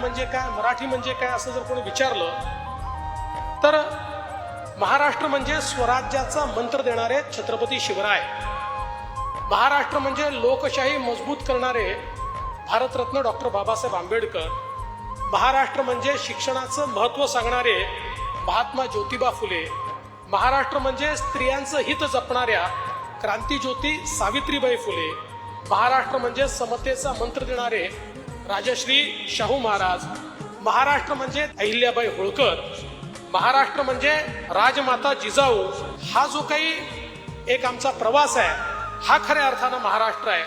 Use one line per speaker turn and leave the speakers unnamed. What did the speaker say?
म्हणजे काय मराठी म्हणजे काय असं जर कोणी विचारलं तर महाराष्ट्र म्हणजे स्वराज्याचा मंत्र देणारे छत्रपती शिवराय. महाराष्ट्र म्हणजे लोकशाही मजबूत करणारे भारतरत्न डॉक्टर बाबासाहेब आंबेडकर. महाराष्ट्र म्हणजे शिक्षणाचं महत्त्व सांगणारे महात्मा ज्योतिबा फुले. महाराष्ट्र म्हणजे स्त्रियांचं हित जपणाऱ्या क्रांतीज्योती सावित्रीबाई फुले. महाराष्ट्र म्हणजे समतेचा मंत्र देणारे राजश्री शाहू महाराज. महाराष्ट्र म्हणजे अहिल्याबाई होळकर. महाराष्ट्र म्हणजे राजमाता जिजाऊ. हा जो काही एक आमचा प्रवास आहे हा खऱ्या अर्थानं महाराष्ट्र आहे.